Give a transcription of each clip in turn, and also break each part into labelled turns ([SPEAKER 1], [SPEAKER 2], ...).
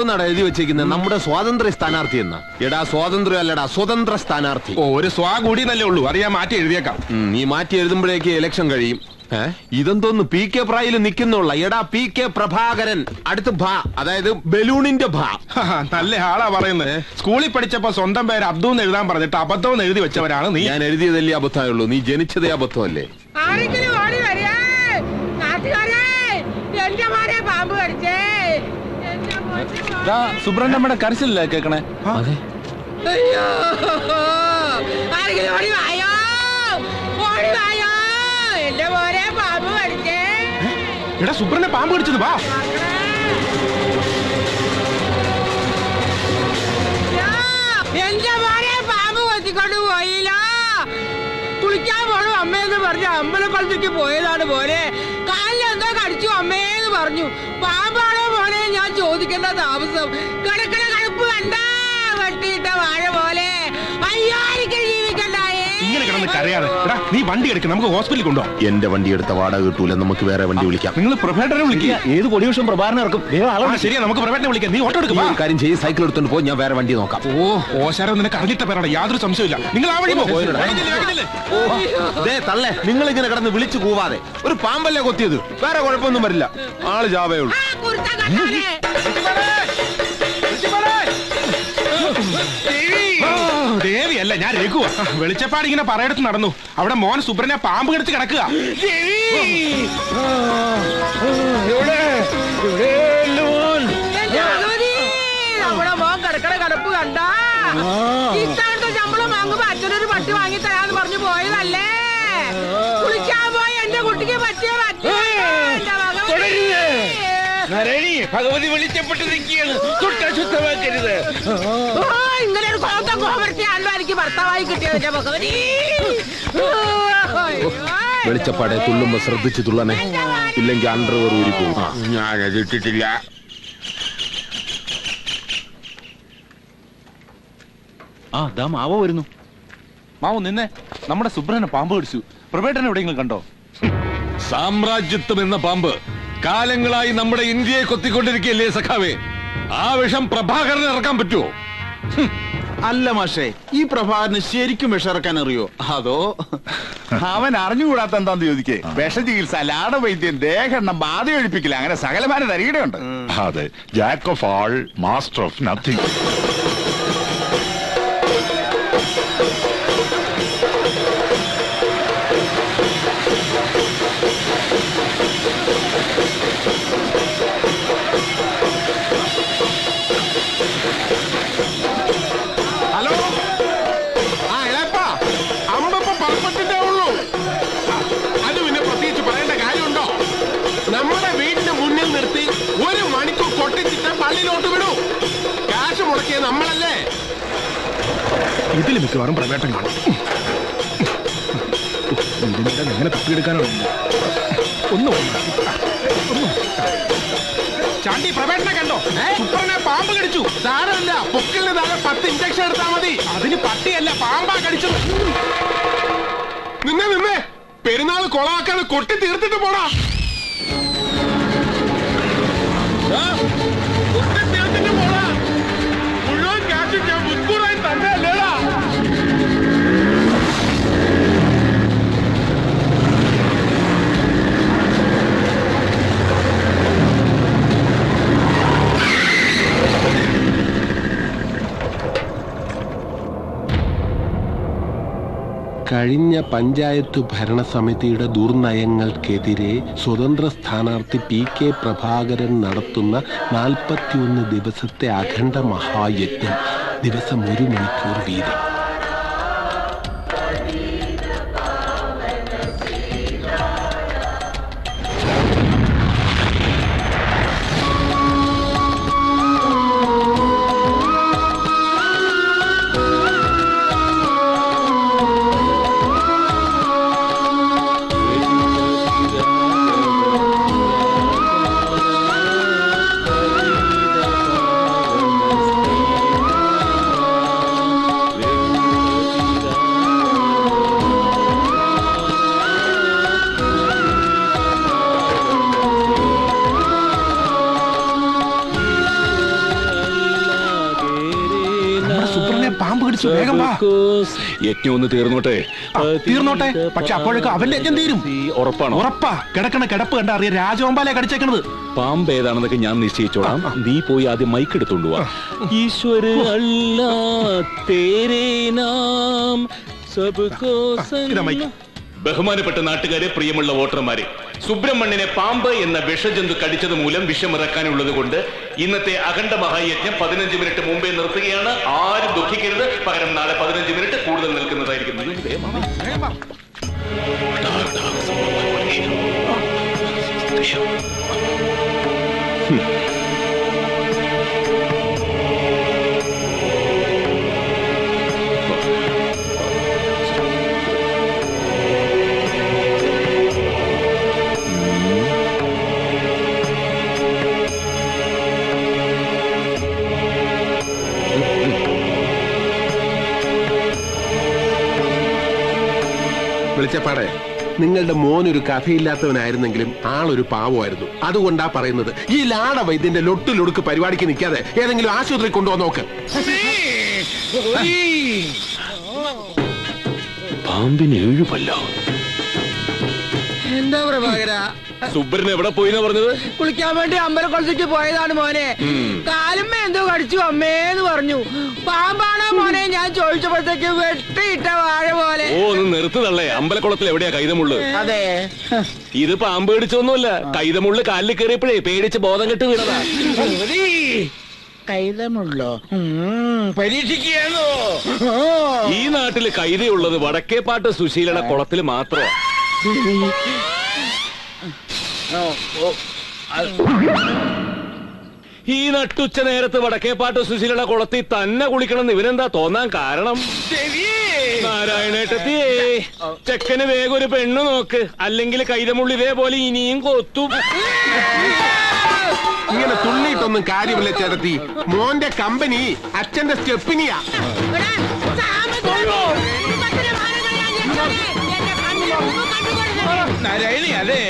[SPEAKER 1] ഒന്നാടാ എഴുതി വെച്ചേക്കുന്നത് നമ്മുടെ സ്വാതന്ത്ര്യ സ്ഥാനാർത്ഥി എന്ന. എടാ സ്വാതന്ത്ര്യം അല്ലടാ സ്വതന്ത്ര സ്ഥാനാർത്ഥി.
[SPEAKER 2] ഓ ഒരു സ്വാ കൂടി എന്നല്ലേ ഉള്ളൂ. അത് ഞാൻ മാറ്റി എഴുതിയേക്കാം.
[SPEAKER 1] ഉം, നീ മാറ്റി എഴുതുമ്പോഴേക്ക് ഇലക്ഷൻ കഴിയും. ഏ? ഇതെന്തോന്ന്? പി കെ പ്രായിൽ നിൽക്കുന്നുള്ള എടാ പി കെ പ്രഭാകരൻ അടുത്ത് ഭാ അതായത് ബലൂണിന്റെ ഭാ.
[SPEAKER 2] ഹാ, നല്ല ആളാ പറയുന്നത് സ്കൂളിൽ പഠിച്ചപ്പോ സ്വന്തം പേര് അബ്ദു എന്ന് എഴുതാൻ പറഞ്ഞിട്ട് അബദ്ധം എന്ന് എഴുതി വെച്ചവരാണ് നീ.
[SPEAKER 1] ഞാൻ എഴുതിയതല്ലേ അബദ്ധമായുള്ളൂ. നീ ജനിച്ചതേ അബദ്ധമല്ലേ?
[SPEAKER 3] ആരെങ്കിലും ഓടി വരേ നാട്ടുകാരെ എന്റെ മോനെ പാമ്പ് കടിച്ചേ എന്റെ മോനെ
[SPEAKER 4] സുബ്രഹ്മണ്യമ്മയുടെ കരച്ചിലല്ലേ കേക്കണേ
[SPEAKER 3] അയ്യോ ആരെങ്കിലും ഓടി വായോ ഓടി വായോ? നമ്മുടെ മോനെ പാമ്പ് അതെ
[SPEAKER 2] എടാ സുബ്രനെ പാമ്പ് കടിച്ചത് വാ.
[SPEAKER 3] എന്റെ മോനെ പാമ്പ് കൊത്തിക്കൊണ്ട് പോയില്ല കുളിക്കാൻ പോണു അമ്മയെന്ന് പറഞ്ഞു. അമ്പലക്കുളത്തേക്ക് പോയതാണ് പോലെ കാലിലെന്തോ കടിച്ചു അമ്മേന്ന് പറഞ്ഞു. പാമ്പാണോ ഞാൻ ചോദിക്കേണ്ട താമസം. കിടക്കണ കടുപ്പ് കണ്ട വെട്ടിയിട്ട വാഴ പോലെ. അയ്യോ എനിക്ക് ജീവിക്കണ്ടായേ
[SPEAKER 2] ഇങ്ങനെ കിടന്ന് കരയാതെ. എടാ നീ വണ്ടി എടുക്ക് നമുക്ക് ഹോസ്പിറ്റലിൽ കൊണ്ടോ
[SPEAKER 1] എന്റെ വണ്ടി എടുത്ത വാടക കിട്ടൂല നമുക്ക് വേറെ വണ്ടി വിളിക്കാം.
[SPEAKER 2] നിങ്ങൾ പ്രൊഫേറ്ററെ വിളിക്കുക
[SPEAKER 4] ഏത് പൊടി വർഷം പ്രഭാകരനെ ഇറക്കും?
[SPEAKER 2] ശരിയാ നമുക്ക് പ്രൊഫേറ്ററെ വിളിക്കാം. നീ ഓട്ടോ
[SPEAKER 1] എടുക്കും കാര്യം ചെയ്ത് സൈക്കിൾ എടുത്തോണ്ട് പോ ഞാൻ വേറെ വണ്ടി നോക്കാം.
[SPEAKER 2] ഓ ഓശാരം നിനക്ക് അറിഞ്ഞിട്ട പേരാണ്. യാതൊരു സംശയമില്ല നിങ്ങൾ ആ വഴി
[SPEAKER 1] തള്ളേ നിങ്ങൾ ഇങ്ങനെ കിടന്ന് വിളിച്ചു കൂവാതെ. ഒരു പാമ്പല്ലേ കൊത്തിയത്? വേറെ കുഴപ്പമൊന്നും വരില്ല. ആൾ ജാവേ ഉള്ളൂ.
[SPEAKER 3] ആ കുർത്ത കണ്ടാലേ
[SPEAKER 2] ഓ, ദേവി അല്ല ഞാൻ രഘുവ. വെളിച്ചപ്പാട് ഇങ്ങനെ പറയടുത്ത് നടന്നു. അവിടെ മോൻ സുബ്രനെ പാമ്പ് കെടുത്ത് കിടക്കുക.
[SPEAKER 3] അച്ഛനൊരു പട്ടി വാങ്ങി തരാന്ന് പറഞ്ഞു പോയതല്ലേ? കുളിക്കാൻ പോയി എന്റെ കുട്ടിക്ക് പറ്റിയ പറ്റി എന്റെ ഭഗവതി.
[SPEAKER 4] വിളിച്ചപ്പെട്ടിരിക്കുകയാണ് വെളിച്ചപ്പെട്ട് നിൽക്കുകയാണ് തൊട്ടശുദ്ധമാക്കരുത്
[SPEAKER 3] ഓ, ഇങ്ങനെ ഒരു കോത്ത കോപർത്തിയാണല്ലോ എനിക്ക് ഭർത്താവായി കിട്ടിയത് എന്റെ ഭഗവതി
[SPEAKER 1] വെളിച്ചപ്പാടെ തുള്ളുമ്പോ ശ്രദ്ധിച്ചു തുള്ളനെ ഇല്ലെങ്കിൽ അണ്ടർവർ ഊരി പോകും.
[SPEAKER 5] ഞാനത് ഇട്ടിട്ടില്ല.
[SPEAKER 4] ആ ദാ മാവോ വരുന്നു. മാവോ നിന്നെ നമ്മുടെ സുബ്രഹ്മണ്യ പാമ്പ് കടിച്ചു. പ്രഭേട്ടനെ എവിടെയെങ്കിലും കണ്ടോ?
[SPEAKER 5] സാമ്രാജ്യത്വം എന്ന പാമ്പ് കാലങ്ങളായി നമ്മുടെ ഇന്ത്യയെ കൊത്തിക്കൊണ്ടിരിക്കുകയല്ലേ സഖാവേ? ആ വിഷം പ്രഭാകരന് ഇറക്കാൻ പറ്റുമോ?
[SPEAKER 6] അല്ല മാഷേ ഈ പ്രഭാകരന് ശരിക്കും വിഷറക്കാൻ അറിയോ? അതോ? അവൻ അറിഞ്ഞുകൂടാത്ത എന്താന്ന് ചോദിക്കേ? ലാട വൈദ്യം ദേഹെണ്ണം ബാധ ഒഴിപ്പിക്കില്ല അങ്ങനെ സകലമാന തരികയുണ്ട്
[SPEAKER 7] അതെ. Jack of all master of nothing
[SPEAKER 2] ഇതിൽ മിക്കവാറും പ്രവേട്ടം കാണും ഇതിനിടെ എങ്ങനെ തപ്പിയെടുക്കാനാണ്? ഒന്ന് ചാണ്ടി പ്രവേട്ടനെ കണ്ടോ? സുപ്രനെ പാമ്പ് കടിച്ചു. സാരമില്ല. പൊക്കിളിന് താഴെ പത്ത് ഇഞ്ചക്ഷൻ എടുത്താ മതി. അതിന് പട്ടിയല്ല പാമ്പാ കടിച്ചത്. നിന്നെ നിന്നെ. പെരുന്നാൾ കൊളാക്കാതെ കൊട്ടി തീർത്തിട്ട് പോടാ.
[SPEAKER 1] കഴിഞ്ഞ പഞ്ചായത്ത് ഭരണസമിതിയുടെ ദുർനയങ്ങൾക്കെതിരെ സ്വതന്ത്ര സ്ഥാനാർത്ഥി പി കെ പ്രഭാകരൻ നടത്തുന്ന നാൽപ്പത്തിയൊന്ന് ദിവസത്തെ അഖണ്ഡ മഹായജ്ഞം. ദിവസം ഒരു മണിക്കൂർ വീതം.
[SPEAKER 8] വേഗം വാ.
[SPEAKER 5] യജ്ഞം ഒന്ന് തീർന്നോട്ടെ.
[SPEAKER 8] തീർന്നോട്ടെ. പക്ഷെ അപ്പോഴേക്കും അവന്റെ യജ്ഞം തീരും
[SPEAKER 5] ഉറപ്പാണ്?
[SPEAKER 8] ഉറപ്പാ. കിടക്കണ കിടപ്പ് കണ്ട അറിയാം. രാജവമ്പാലെ കടിച്ചേക്കണത്.
[SPEAKER 5] പാമ്പ് ഏതാണെന്നൊക്കെ ഞാൻ നിശ്ചയിച്ചോളാം. നീ പോയി ആദ്യം മൈക്ക് എടുത്തോണ്ട് ഈശ്വര അല്ലാ തേരേ നാം സബ്കോ. ബഹുമാനപ്പെട്ട നാട്ടുകാരെ പ്രിയമുള്ള വോട്ടർമാരെ സുബ്രഹ്മണ്യനെ പാമ്പ് എന്ന വിഷജന്തു കടിച്ചത് മൂലം വിഷമിറക്കാനുള്ളത് കൊണ്ട് ഇന്നത്തെ അഖണ്ഡ മഹായജ്ഞം പതിനഞ്ച് മിനിറ്റ് മുമ്പേ നിർത്തുകയാണ്. ആരും ദുഃഖിക്കരുത്. പകരം നാളെ പതിനഞ്ച് മിനിറ്റ് കൂടുതൽ നിൽക്കുന്നതായിരിക്കും ഇത്
[SPEAKER 7] നിങ്ങളുടെ മോൻ ഒരു കഥയില്ലാത്തവനായിരുന്നെങ്കിലും ആളൊരു പാവമായിരുന്നു. അതുകൊണ്ടാ പറയുന്നത് ഈ ലാട വൈദ്യന്റെ ലൊട്ടിലൊടുക്ക് പരിപാടിക്ക് നിൽക്കാതെ ഏതെങ്കിലും ആശുപത്രി കൊണ്ടുവന്ന് നോക്ക്.
[SPEAKER 5] പാമ്പിന് ഏഴുപല്ലോ
[SPEAKER 3] എന്താ പ്രഭാകര?
[SPEAKER 5] സുബ്രൻ എവിടെ പോയിന്നാ പറഞ്ഞത്?
[SPEAKER 3] കുളിക്കാൻ വേണ്ടി അമ്പലക്കുളത്തേക്ക് പോയതാണ് മോനെ. കാലുമ്മ എന്തോ കടിച്ചു അമ്മേന്ന് പറഞ്ഞു. പാമ്പാണോ മോനെ? ഞാൻ ചോദിച്ചപ്പോഴത്തേക്ക് വെട്ടിയിട്ട വാഴ പോലെ.
[SPEAKER 5] ഓ ഒന്ന് നിർത്ത് തള്ളേ. അമ്പലക്കുളത്തിൽ എവിടെയാ കൈതമുള്ളു?
[SPEAKER 3] അതെ.
[SPEAKER 5] ഇത് പാമ്പ് കടിച്ചൊന്നുമല്ല. കൈതമുള്ളു കാലിൽ കയറിയപ്പോഴേ പേടിച്ച് ബോധം കെട്ട് വീണതാ.
[SPEAKER 3] കൈതമുള്ളോ? പരീക്ഷിക്കുകയാണോ?
[SPEAKER 5] ഈ നാട്ടിൽ കൈതയുള്ളത് വടക്കേപ്പാട്ട് സുശീലയുടെ കുളത്തിൽ മാത്രമാ ഈ നട്ടുച്ച നേരത്ത് വടക്കേപ്പാട്ട് സുശീലയുടെ കുളത്തിൽ തന്നെ കുളിക്കണം ഇവനെന്താ തോന്നാൻ കാരണം? നാരായണേട്ടത്തിയേ ചെക്കന് വേഗം ഒരു പെണ്ണ് നോക്ക്. അല്ലെങ്കിൽ കൈതമുള്ളി ഇതേപോലെ ഇനിയും കൊത്തും.
[SPEAKER 7] ഇങ്ങനെ തുള്ളിയിട്ടൊന്നും കാര്യമില്ല ചേട്ടത്തി. മോന്റെ കമ്പനി അച്ഛന്റെ സ്റ്റെപ്പിനിയാ.
[SPEAKER 8] നാരായണി അതെ.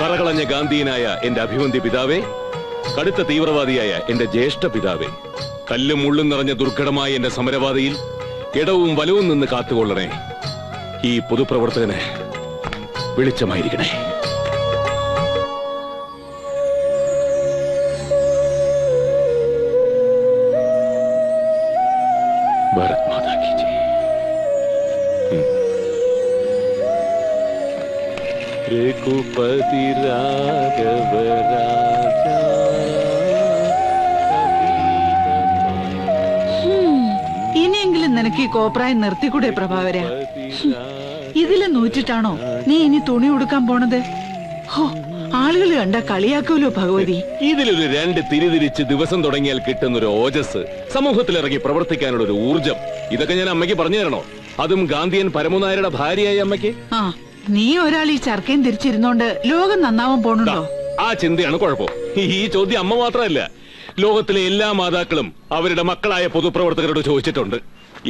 [SPEAKER 5] കറകളഞ്ഞ ഗാന്ധിയനായ എന്റെ അഭിമന്തി പിതാവേ കടുത്ത തീവ്രവാദിയായ എന്റെ ജ്യേഷ്ഠ പിതാവേ കല്ലും മുള്ളും നിറഞ്ഞ ദുർഘടമായ എന്റെ സമരവാദിയിൽ ഇടവും വലവും നിന്ന് കാത്തുകൊള്ളണേ. ഈ പൊതുപ്രവർത്തകന് വെളിച്ചമായിരിക്കണേ. രഘുപതി രാഘവ രാജാ
[SPEAKER 9] ഇനിയെങ്കിലും നിനക്ക് ഈ കോപ്രായം നിർത്തിക്കൂടെ പ്രഭാവര. ഇതിൽ നൂറ്റിട്ടാണോ നീ ഇനി തുണി ഉടുക്കാൻ പോണത്? ഹോ ആളുകൾ കണ്ട കളിയാക്കുമല്ലോ ഭഗവതി.
[SPEAKER 5] ഇതിലൊരു രണ്ട് തിരിതിരിച്ച് ദിവസം തുടങ്ങിയാൽ കിട്ടുന്ന ഒരു ഓജസ് സമൂഹത്തിൽ ഇറങ്ങി പ്രവർത്തിക്കാനുള്ള ഒരു ഊർജം. ഇതൊക്കെ ഞാൻ അമ്മയ്ക്ക് പറഞ്ഞു തരണോ? അതും ഗാന്ധിയൻ പരമനായരുടെ ഭാര്യയായി അമ്മയ്ക്ക്?
[SPEAKER 9] ആ നീ ഒരാൾ ഈ ചർക്കയും തിരിച്ചിരുന്നോണ്ട് ലോകം നന്നാവാൻ പോണുണ്ടോ?
[SPEAKER 5] ആ ചിന്തയാണ് കുഴപ്പം. ഈ ചോദ്യം അമ്മ മാത്രമല്ല. ലോകത്തിലെ എല്ലാ മാതാക്കളും അവരുടെ മക്കളായ പൊതുപ്രവർത്തകരോട് ചോദിച്ചിട്ടുണ്ട്.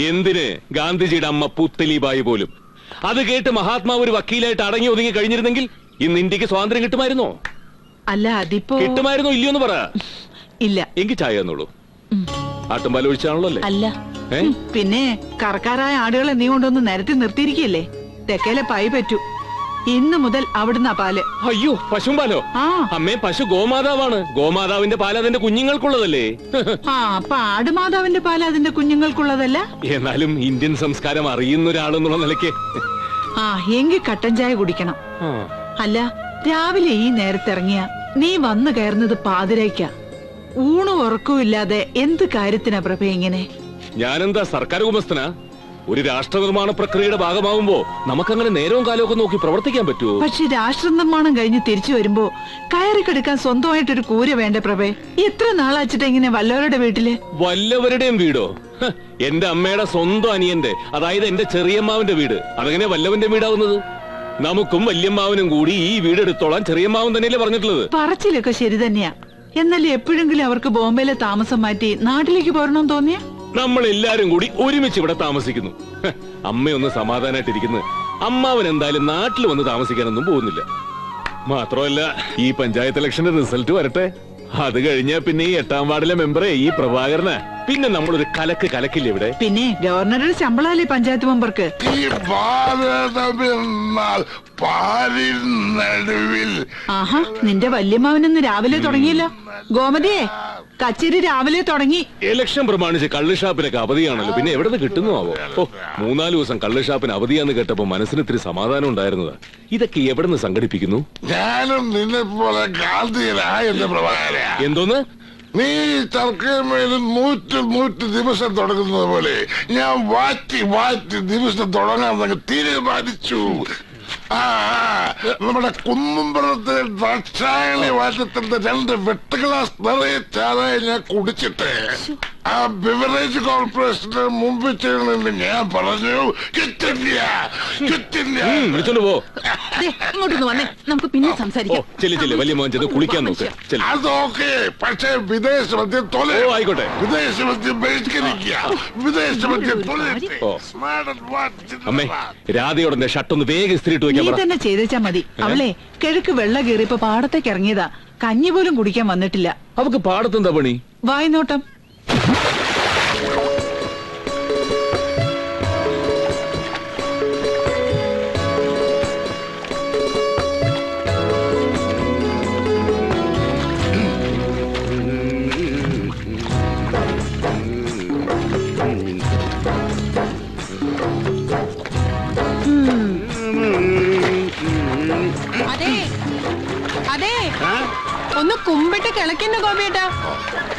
[SPEAKER 5] എന്തിന് ഗാന്ധിജിയുടെ അമ്മ പുത്തലിബായി പോലും? അത് കേട്ട് മഹാത്മാവ് ഒരു വക്കീലായിട്ട് അടങ്ങി ഒതുങ്ങി കഴിഞ്ഞിരുന്നെങ്കിൽ ഇന്ന് ഇന്ത്യയ്ക്ക് സ്വാതന്ത്ര്യം കിട്ടുമായിരുന്നോ?
[SPEAKER 9] അല്ല അതിപ്പോ
[SPEAKER 5] കിട്ടുമായിരുന്നോ ഇല്ലയോ എന്ന് പറ.
[SPEAKER 9] ഇല്ല.
[SPEAKER 5] എങ്കിൽ ചായ തന്നോളൂ. ആട്ടുംപാൽ ഒഴിച്ചാണല്ലോ അല്ല?
[SPEAKER 9] പിന്നെ കറക്കാരായ ആടുകളെ നീ കൊണ്ടൊന്ന് നിരത്തി നിർത്തിയിരിക്കല്ലേ തെക്കേലെ പൈ പറ്റൂ. ഇന്ന് മുതൽ അവിടുന്ന് പാൽ.
[SPEAKER 5] അയ്യോ പശുമ്പാലോ?
[SPEAKER 9] ആ.
[SPEAKER 5] അമ്മേ പശു ഗോമാതാവാണ്. ഗോമാതാവിന്റെ പാൽ അതിന്റെ കുഞ്ഞുങ്ങൾക്കുള്ളതല്ലേ?
[SPEAKER 9] ആ അപ്പൊ ആടുമാതാവിന്റെ പാൽ അതിന്റെ കുഞ്ഞുങ്ങൾക്കുള്ളതല്ല?
[SPEAKER 5] എന്നാലും ഇന്ത്യൻ സംസ്കാരം അറിയുന്ന ഒരാളെന്നുള്ള നിലയ്ക്ക്.
[SPEAKER 9] ആ എങ്കിൽ കട്ടൻ ചായ കുടിക്കണം. അല്ല രാവിലെ ഈ നേരത്തെ നേരത്തിറങ്ങിയ നീ വന്നു കയറുന്നത് പാതിരയ്ക്ക. ഊണും ഉറക്കവും ഇല്ലാതെ എന്ത് കാര്യത്തിനാ പ്രഭ ഇങ്ങനെ?
[SPEAKER 5] ഞാനെന്താ സർക്കാർ ഉമസ്തനാ? ഒരു രാഷ്ട്ര നിർമ്മാണ പ്രക്രിയയുടെ ഭാഗമാവുമ്പോ നമുക്കങ്ങനെ നേരവും കാലവും നോക്കി പ്രവർത്തിക്കാൻ പറ്റുമോ
[SPEAKER 9] പക്ഷെ രാഷ്ട്ര നിർമ്മാണം കഴിഞ്ഞ് തിരിച്ചു വരുമ്പോ കയറി കിടക്കാൻ സ്വന്തമായിട്ടൊരു കൂര വേണ്ട പ്രഭേ? എത്ര നാളാച്ചിട്ട് ഇങ്ങനെ വല്ലവരുടെ വീട്ടിൽ?
[SPEAKER 5] വല്ലവരുടെയും വീടോ? എന്റെ അമ്മയുടെ സ്വന്തം അനിയന്റെ അതായത് എന്റെ ചെറിയമ്മാവിന്റെ വീട്. അതെങ്ങനെ വല്ലവന്റെ വീടാവുന്നത്? നമുക്കും വല്യമ്മാവനും കൂടി ഈ വീട് എടുത്തോളാൻ ചെറിയമ്മാവൻ തന്നെയല്ലേ പറഞ്ഞിട്ടുള്ളത്.
[SPEAKER 9] പറച്ചിലൊക്കെ ശരി തന്നെയാ. എന്നാൽ എപ്പോഴെങ്കിലും അവർക്ക് ബോംബെയിലെ താമസം മാറ്റി നാട്ടിലേക്ക് പോരണം തോന്നിയ?
[SPEAKER 5] നമ്മൾ എല്ലാരും കൂടി ഒരുമിച്ച് ഇവിടെ താമസിക്കുന്നു. അമ്മയൊന്ന് സമാധാനായിട്ടിരിക്കുന്നു. അമ്മാവൻ എന്തായാലും നാട്ടിൽ വന്ന് താമസിക്കാനൊന്നും പോകുന്നില്ല. മാത്രമല്ല ഈ പഞ്ചായത്ത് ഇലക്ഷന്റെ റിസൾട്ട് വരട്ടെ. അത് കഴിഞ്ഞാ പിന്നെ ഈ എട്ടാം വാർഡിലെ മെമ്പറെ ഈ പ്രഭാകരന്. പിന്നെ നമ്മളൊരു കലക്ക് കലക്കില്ല ഇവിടെ?
[SPEAKER 9] പിന്നെ ഗവർണറുടെ ശമ്പളമല്ലേ പഞ്ചായത്ത് മെമ്പർക്ക്?
[SPEAKER 8] ഈ ഭാരതമെന്നാൽ പാലിൻ നടുവിൽ.
[SPEAKER 9] ആഹാ നിന്റെ വല്യമ്മാവനൊന്ന് രാവിലെ തുടങ്ങിയല്ലോ. ഗോമതിയെ കച്ചേരി രാവിലെ തുടങ്ങി.
[SPEAKER 5] ഇലക്ഷൻ പ്രമാണിച്ച് കള്ളുഷാപ്പിനൊക്കെ അവധിയാണല്ലോ. പിന്നെ എവിടെ നിന്ന് കിട്ടുന്നു ആവോ? ഓ മൂന്നാൽ ദിവസം കള്ളുഷാപ്പിന് അവധിയാന്ന് കേട്ടപ്പോ മനസ്സിന് ഇത്തിരി സമാധാനം ഉണ്ടായിരുന്നത്. ഇതൊക്കെ എവിടെ നിന്ന് സംഘടിപ്പിക്കുന്നു?
[SPEAKER 8] ഞാനും നിന്നെ പോലെ ഗാന്ധിയനായ എന്റെ പ്രഭാകര
[SPEAKER 5] എന്തോന്ന്?
[SPEAKER 8] നീ ചർക്കമേലും നൂറ്റ് നൂറ്റ് ദിവസം തുടങ്ങുന്നത് പോലെ ഞാൻ വാറ്റി വാറ്റി ദിവസം തുടങ്ങാൻ തീരുമാനിച്ചു. ആ, നമ്മുടെ കുന്നുംപുറത്തെ ദക്ഷായണി വാറ്റത്തിന്റെ രണ്ട് വെട്ട് ഗ്ലാസ് നിറയെ ചാരായ ഞാൻ കുടിച്ചിട്ട്. ആ ബിവറേജ് കോർപ്പറേഷന്റെ മുമ്പ് ചെയ്യണമെന്ന് ഞാൻ പറഞ്ഞു. കിട്ടില്ല. കിട്ടില്ല.
[SPEAKER 5] ഉം, വിളിച്ചോണ്ട് പോ.
[SPEAKER 9] ദേ, ഇങ്ങോട്ടൊന്ന് വന്നേ. നമുക്ക് പിന്നെ
[SPEAKER 5] ഓ
[SPEAKER 9] സംസാരിക്കാം.
[SPEAKER 5] ചെല്ലു ചെല്ലു. വലിയ മോൻ ചെന്ന് കുളിക്കാൻ നോക്ക്. ചെല്ലു.
[SPEAKER 8] അതൊക്കെ പക്ഷേ വിദേശ മദ്യം തൊല
[SPEAKER 5] ആയിക്കോട്ടെ.
[SPEAKER 8] വിദേശ മദ്യം ബഹിഷ്കരിക്കുക വിദേശ മദ്യം
[SPEAKER 5] അമ്മേ. രാധയോടെ ഷട്ടൊന്ന് ഒന്ന് വേഗം ഇസ്തിരിട്ട്
[SPEAKER 9] നീ
[SPEAKER 5] വെക്കാൻ
[SPEAKER 9] തന്നെ ചെയ്തേച്ചാ മതി. അവളെ കിഴക്ക് വെള്ള കയറിയപ്പോ പാടത്തേക്ക് ഇറങ്ങിയതാ. കഞ്ഞി പോലും കുടിക്കാൻ വന്നിട്ടില്ല.
[SPEAKER 5] അവക്ക് പാടത്തെന്താ പണി?
[SPEAKER 9] വായ്നോട്ടം.
[SPEAKER 10] അതെ. അതെ. ഒന്ന് കുമ്പിട്ട് കിളക്കിന്റെ ഗോപിയേട്ടാ.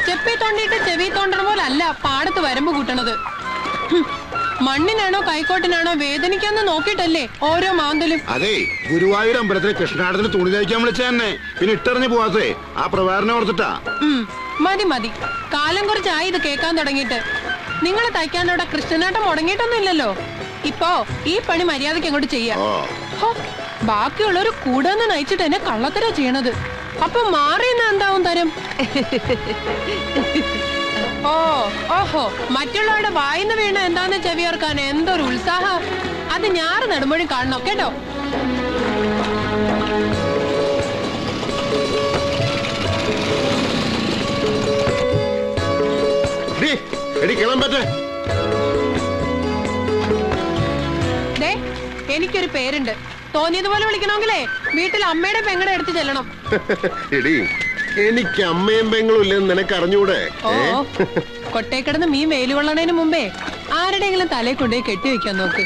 [SPEAKER 10] ചെപ്പി തോണ്ടിയിട്ട് ചെവി തോണ്ടണ പോലെ അല്ല പാടത്ത് വരമ്പ് കൂട്ടണത്. മണ്ണിനാണോ കൈക്കോട്ടിനാണോ വേദനിക്കാന്ന് നോക്കിയിട്ടല്ലേ ഓരോ മാന്തലും.
[SPEAKER 6] അതെ ഗുരുവായൂർ അമ്പലത്തിലെ കൃഷ്ണാടത്തിന് തുണി തയ്ക്കാൻ വിളിച്ച തന്നെ. പിന്നെ ഇട്ടറിഞ്ഞു പോവാത്തേ ആ പ്രവാരണ ഓർത്തിട്ടാ.
[SPEAKER 10] മതി മതി. കാലം കുറച്ചായി ഇത് കേൾക്കാൻ തുടങ്ങിയിട്ട്. നിങ്ങൾ തയ്ക്കാനോടെ കൃഷ്ണനാട്ടം മുടങ്ങിയിട്ടൊന്നും ഇല്ലല്ലോ ഇപ്പോ ഈ പണി മര്യാദയ്ക്ക് അങ്ങോട്ട് ചെയ്യാം. ബാക്കിയുള്ളവർ കൂടെ നയിച്ചിട്ട് എന്നെ കള്ളത്തരാ ചെയ്യണത്. അപ്പൊ മാറിയെന്ന് എന്താവും തരും? ഓ ഓഹോ മറ്റുള്ളവരുടെ വായിന്ന് വീണ എന്താന്ന് ചെവിയോർക്കാൻ എന്തൊരു ഉത്സാഹം. അത് ഞാറ് നടുമ്പോഴും കാണണം കേട്ടോ? എനിക്കൊരു പേരുണ്ട്. തോന്നിയതുപോലെ വിളിക്കണമെങ്കിലേ വീട്ടിൽ അമ്മയുടെ പെങ്ങടെ എടുത്തു ചെല്ലണം.
[SPEAKER 7] എടി എനിക്ക് അമ്മയും പെങ്ങളും ഇല്ലെന്ന് നിനക്ക് അറിഞ്ഞൂടെ?
[SPEAKER 10] ഓ കൊട്ടേക്കിടന്ന് മീൻ വെയിൽ കൊള്ളണതിന് മുമ്പേ ആരുടെയെങ്കിലും തലയിൽ കൊണ്ടുപോയി കെട്ടി വെക്കാൻ നോക്ക്.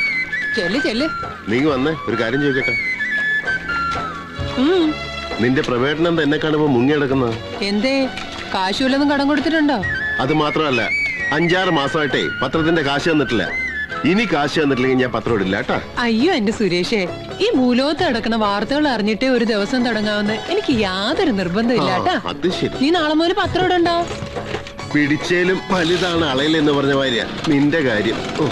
[SPEAKER 10] ചെല്ല് ചെല്ല്.
[SPEAKER 7] നീ വന്നേ ഒരു കാര്യം ചോദിക്കട്ടെ?
[SPEAKER 10] ഉം.
[SPEAKER 7] നിന്റെ പ്രവേട്ടനം തന്നെ കാണുമ്പോ മുങ്ങിയെടുക്കുന്നത്
[SPEAKER 10] എന്തേ? കാശുമില്ലെന്നും കടം കൊടുത്തിട്ടുണ്ടോ?
[SPEAKER 7] അത് മാത്രമല്ല അഞ്ചാറ് മാസമായിട്ടേ പത്രത്തിന്റെ കാശ് തന്നിട്ടില്ല. ഇനി കാശ് തന്നിട്ടില്ലെങ്കിൽ ഞാൻ പത്രം ഇടില്ല കേട്ടാ?
[SPEAKER 10] അയ്യോ എന്റെ സുരേഷേ. ഈ ഭൂലോകത്ത് നടക്കുന്ന വാർത്തകൾ അറിഞ്ഞിട്ടേ ഒരു ദിവസം തുടങ്ങാവുന്ന എനിക്ക് യാതൊരു നിർബന്ധമില്ല കേട്ടാ
[SPEAKER 7] അത് ശരി.
[SPEAKER 10] നീ നാളെ മുതൽ പത്രം ഇടണ്ടോ.
[SPEAKER 7] പിടിച്ചേലും വലുതാണ് അളയിലെന്ന് പറഞ്ഞ ഭാര്യ നിന്റെ കാര്യം. ഓ,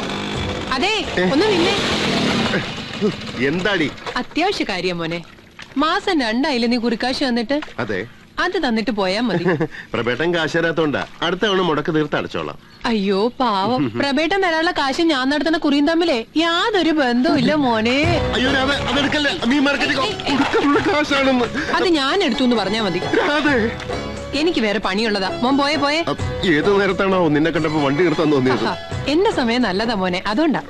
[SPEAKER 10] അതെ ഒന്ന് നിന്നെ.
[SPEAKER 7] എന്താടി?
[SPEAKER 10] അത്യാവശ്യ കാര്യം മോനെ. മാസം രണ്ടായില്ലേ നീ കുറിക്കാശ് വന്നിട്ട്?
[SPEAKER 7] അതെ.
[SPEAKER 10] അത് തന്നിട്ട് പോയാ മതി.
[SPEAKER 7] പ്രബേട്ടൻ കാശരാത്തോണ്ടാ. അടുത്ത തവണ മുടക്ക് തീർത്ത് അടച്ചോളാം.
[SPEAKER 10] അയ്യോ പാവം. പ്രബേട്ടൻ തരാനുള്ള കാശ് ഞാൻ നടത്തുന്ന കുറിയും തമ്മിലേ യാതൊരു ബന്ധവുമില്ല മോനെ.
[SPEAKER 7] അയ്യോ രാധ അതെടുക്കല്ലേ നീ മാർക്കറ്റിൽ കൊടുക്കാനുള്ള കാശാണെന്ന്.
[SPEAKER 10] അത് ഞാൻ എടുത്തു എന്ന് പറഞ്ഞാ മതി. എനിക്ക് വേറെ പണിയുള്ളതാ. മോൻ പോയെ പോയെ.
[SPEAKER 7] ഏത് നേരത്താണോ നിന്നെ കണ്ടപ്പോ വണ്ടി നിർത്താൻ തോന്നിയത്?
[SPEAKER 10] എന്റെ സമയം നല്ലതാ മോനെ. അതുകൊണ്ടാ.